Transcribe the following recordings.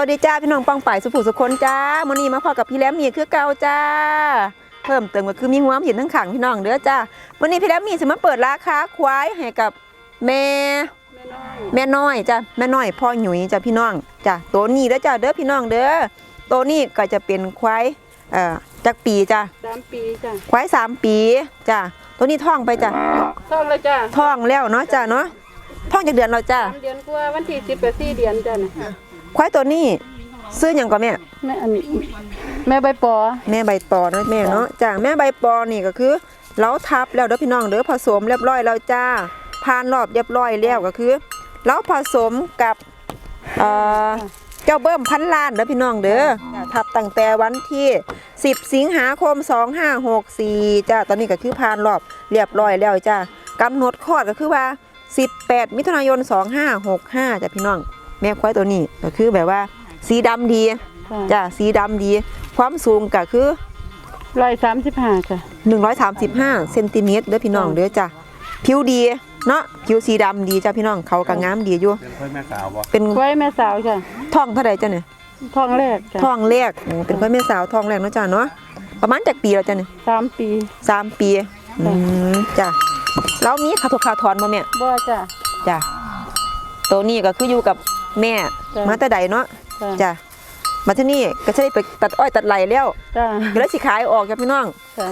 วัสดีจ้าพี่น้องปังป่ายสุภูสุคนจ้ามื้อนี้มาพอกับพี่แหลมมีคือเก่าจ้า เพิ่มเติมก็คือมีหัวเห็นทั้งขังพี่น้องเด้อจ้ามื้อนี้พี่แหลมมีสิมาเปิดราคาควายให้กับแม่แม่น้อยแม่น้อยจ้ะแม่น้อยพ่อหนุ่ยจ้ะพี่น้องจ้ะตัวนี้เด้อจ้ะเด้อพี่น้องเด้อตัวนี้ก็จะเป็นควายเอ่อจักปีจ้ะสามปีจ้ะควายสามปีจ้ะตัวนี้ท้องไปจ้ะท้องแล้วจ้ะท้องแล้วเนาะจ้ะเนาะท้องจากเดือนเราจ้ะสามเดือนกว่าวันที่สิบกับสี่เดือนจ้ะนะ ควายตัวนี้ซื้อหยังก่อนแม่แม่อันแม่ใบปอแม่ใบปอเนาะแม่เนาะจ้ะแม่ใบปอนี่ก็คือเราทับแล้วเด้อพี่น้องเด้อผสมเรียบร้อยแล้วจ้าผ่านรอบเรียบร้อยแล้วก็คือเราผสมกับเอ่อเจ้าเบิ้มพันล้านเด้อพี่น้องเด้อจ้ะทับตั้งแต่วันที่ 10 สิงหาคม 2564จ้าตอนนี้ก็คือผ่านรอบเรียบร้อยแล้วจ้ากำหนดคลอดก็คือว่า 18 มิถุนายน 2565จ้ะพี่น้อง แม่ควายตัวนี้ก็คือแบบว่า สีดำดีจ้ะจ้ะสีดำดี ความสูงก็คือ ร้อยสามสิบห้าจ้ะ 135เซนติเมตรเด้อพี่น้องเด้อจ้ะผิวดีเนาะผิวสีดำดีจ้ะพี่น้องเขาก็งามดีอยู่เป็นเพื่อนแม่สาวบ่เป็นไว้แม่สาวจ้ะท้องเท่าไหร่จ้ะเนี่ยท้องแรกจ้ะท้องแรกโอ้เป็นพ่อแม่สาวท้องแรกเนาะจ้ะเนาะประมาณจากปีแล้วจ้ะเนี่ยสามปีสามปีอืมจ้ะแล้วมีขาถกขาถอนบ่แม่ บ่จ้ะจ้ะตัวนี้ก็คืออยู่กับ แม่จ้ะ มาแต่ใดเนาะจ้ะจ้ะมาที่นี่ก็จะได้ไปตัดอ้อยตัดไหลแล้วจ้ะก็เลยสิขายออกจ้ะพี่น้อง จ้ะ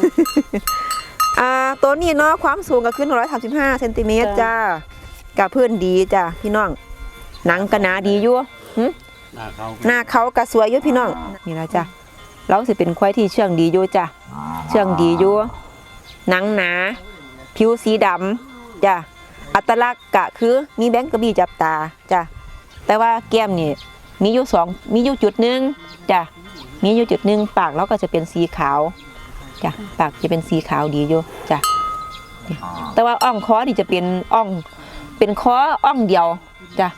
อ่าตัวนี้เนาะความสูงก็คือ135เซนติเมตรจ้ะ จ้ากับเพื่อนดีจ้ะพี่น้อง หนังก็หนาดีอยู่หึหน้าเขาหน้าเขาก็สวยอยู่พี่น้องนี่นะจ้ะเราสิเป็นควายที่เชื่องดีอยู่จ้ะเชื่องดีอยู่หนังหนา ผิวสีดำจ้ะอัตลักษณ์ก็คือมีแบงก์กระบี่จับตาจ้ะ แต่ว่าแก้มนี่มีอยู่สองมีอยู่จุดหนึ่งจ้ะมีอยู่จุดหนึ่งปากเราก็จะเป็นสีขาวจ้ะปากจะเป็นสีขาวดีอยู่จ้ะแต่ว่าอ่องคอนี่จะเป็นอ่องเป็นคออ่องเดียวจ้ะ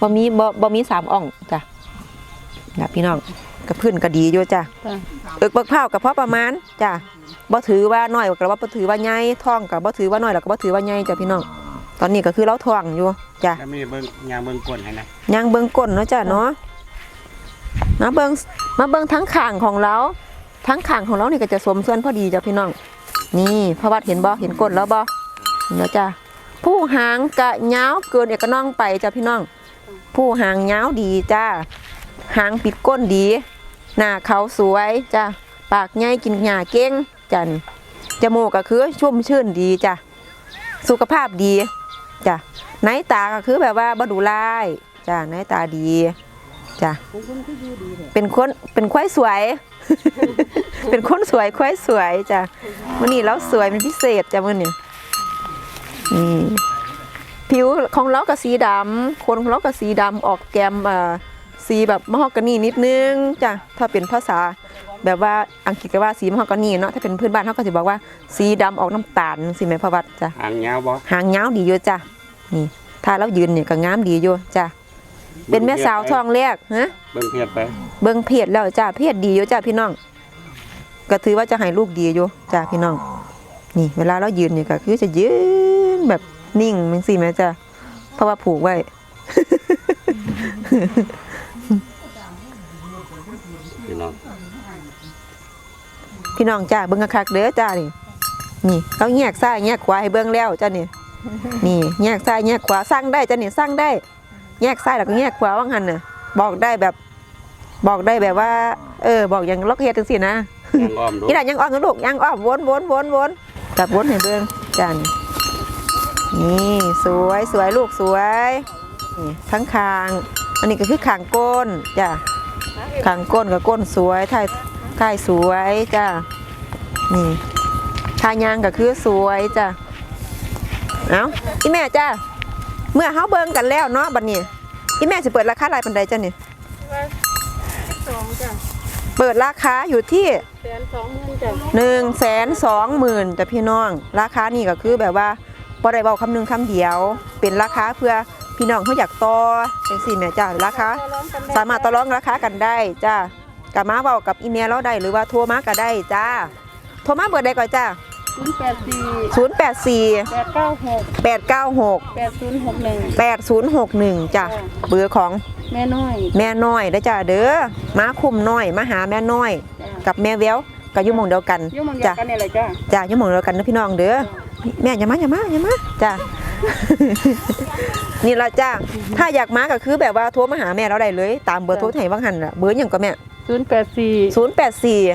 บ่มีบ่บ่มีสามอ่องจ้ะนะพี่น้องกับพื้นก็ดีอยู่จ้ะจ้ะเอิกเบิกเผากับพ่อประมาณจ้ะบ่ถือว่าน้อยกับว่าบ่ถือว่าใหญ่ท้องกับบ่ถือว่าน้อยแล้วก็บ่ถือว่าใหญ่จ้ะพี่น้อง ตอนนี้ก็คือเราท้องอยู่จ้ะแล้วมีเบิ่งยางเบิ่งก้นให้นะยังเบิ่งก้นเนาะจ้ะเนาะมาเบิ่งมาเบิ่งทั้งข้างของเรา ทั้งข้างของเรานี่ก็จะสมส่วนพอดีจ้ะพี่น้อง นี่พระวัดเห็นบ่เห็นก้นแล้วบ่เนาะจ้ะผู้หางกะยาวเกินเอกน้องไปจ้ะพี่น้อง ผู้หางยาวดีจ้าหางปิดก้นดี หน้าเขาสวยจ้ะปากใหญ่กินหญ้าเก่งจ้ะนี่จมูกก็คือชุ่มชื่นดีจ้ะสุขภาพดี จ้ะในตาก็คือแบบว่าบ่ดูลายจ้ะในตาดีจ้ะเป็นคนเป็นควายสวย เป็นคนสวยควายสวยจ้ะมื้อนี้เราสวยเป็นพิเศษจ้ะมื้อนี้นี่ผิวของเราก็สีดำคนของเราก็สีดำออกแกมเอ่อ สีแบบมะฮอกกานีนิดนึงจ้ะถ้าเป็นภาษาแบบว่าอังกฤษก็ว่าสีมะฮอกกานีเนาะถ้าเป็นพื้นบ้านเขาก็สิบอกว่าสีดำออกน้ำตาลสิแม่พระวัดจ้ะหางยาวบ่หางยาวดีอยู่จ้ะนี่ถ้าเรายืนเนี่ยก็งามดีอยู่จ้ะเป็นแม่สาวท้องแรกฮะเบิ่งเพียดไป เบิ่งเพจแล้วจ้าเพจดีอยู่จ้าพี่น้องก็ถือว่าจะให้ลูกดีอยู่จ้าพี่น้อง นี่ เวลาเรายืนเนี่ยก็คือจะยืนแบบนิ่งมึงสิแม่จ้าเพราะว่าผูกไว้ พี่น้องจ้าเบิ่งคักๆเด้อจ้านี่นี่เราแยกซ้ายแยกขวาให้เบิ่งแล้วจ้านี่นี่แยกซ้ายแยกขวาสร้างได้จ้านี่สร้างได้ แยกซ้ายแล้วก็แยกขวาว่างหันน่ะ บอกได้แบบ บอกได้แบบว่า เออ บอกอย่างล็อกเฮ็ดจังซี่นะยางอ้อมดูนี่แหละยังอ้อมนะลูกยังอ้อมวนวนวนวนกลับวนให้เบิ่งจ้านี่นี่สวยสวยลูกสวยนี่ทั้งคาง อันนี้ก็คือคางก้นจ้าคางก้นกับก้นสวยท้าย ท้ายสวยจ้านี่ทายางก็คือสวยจ้าเอาอีแม่จ้าเมื่อเฮาเบิ่งกันแล้วเนาะบัดนี้อีแม่สิเปิดราคาหลายปานใดจ้านี่สองจ้ะเปิดราคาอยู่ที่แสนสองหมื่นจ้ะหนึ่งแสนสองหมื่นแต่พี่น้อง ราคานี่ก็คือแบบว่าพอได้เบาคำหนึงคำเดียว เป็นราคาเพื่อพี่น้องเขาอยากต่อจังสี่แม่จ้าราคาต่อรองกันได้สามารถต่อรองราคากันได้จ้า กับมาเบากับอีเมลเราได้หรือว่าโทรมาก็ได้จ้า โทรมาเบอร์ใดก่อนจ้าศูนย์แปดสี่084 แปดเก้าหก896 แปดศูนย์หกหนึ่ง8061จ้ะเบอร์ของแม่น้อยแม่น้อยเด้อจ้าเด้อมาคุมน้อยมาหาแม่น้อยจ้ะกับแม่แววก็อยู่หมองเดียวกันอยุ่งมันเดียจ้ะวกันเนี่ยเลยจ้าจ้าอยู่หมองเดียวกันนะพี่น้องเด้อแม่อย่ามาอย่ามาอย่ามาจ้านี่ละจ้าถ้าอยากมาก็คือแบบว่าโทรมาหาแม่เราได้เลย ตามเบอร์โทรที่ให้ว่างหันล่ะเบอร์หยังก็แม่ ศูนย์แปดสี่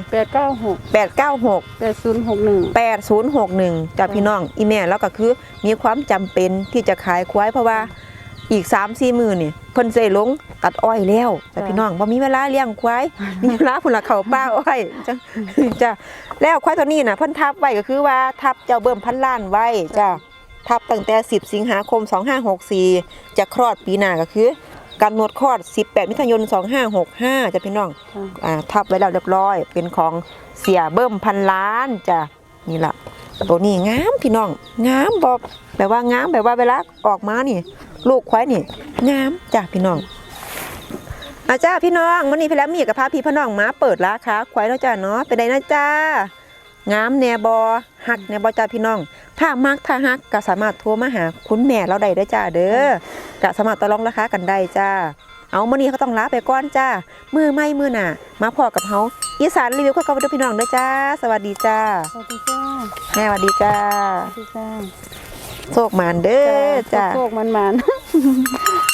084 แปดเก้าหก896 แปดศูนย์หกหนึ่ง8061จ้าพี่น้องอีแม่แล้วก็คือมีความจำเป็นที่จะขายควายเพราะว่าอีก 3 4มื้อนี่เพิ่นสิลงตัดอ้อยแล้วจ้าพี่น้องบ่มีเวลาเลี้ยงควาย มีเวลาพุ่นละเข้าป่าอ้อยจ้าจ้าแล้วควายตัวนี้น่ะเพิ่นทับไว้ก็คือว่าทับเจ้าเบิ่มพันล้านไว้จ้าทับตั้งแต่ 10 สิงหาคม 2564 จะคลอดปีหน้าก็คือ กำหนดคลอด 18 มิถุนายน 2565จ้าพี่น้องอ่าทับไว้แล้วเรียบร้อย เป็นของเสียเบิ่มพันล้านจ้ะนี่ล่ะตัวนี้งามพี่น้องงามบอกแบบว่างามแบบว่าเวลาออกมานี่ ลูกควายนี่งามจ้ะพี่น้องอาจ้าพี่น้องวันนี้พี่แล้วมีกับพาพี่พี่น้องมาเปิดราคาควายแล้วจ้าเนาะเป็นไดนะจ้า งามแนบอหักแนบอจ้าพี่น้อง ถ้ามักถ้าฮักก็สามารถโทรมาหาคุณแม่เราได้เด้อจ้าเด้อก็สามารถต่อรองราคากันได้จ้า เอามื้อนี้เขาต้องลาไปก่อนจ้ามือไม่มือหน่ะมาพอกับเฮาอีสานรีวิวก็กับพี่น้องเด้อจ้า สวัสดีจ้าสวัสดีจ้าแม่สวัสดีจ้าสวัสดีจ้าโชคมานเด้อจ้าโชคมันมัน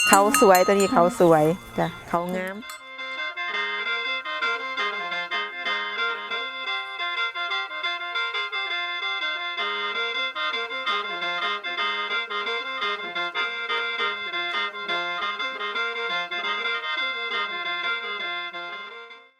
เขาสวยตัวนี้เขาสวยจ้าเขางาม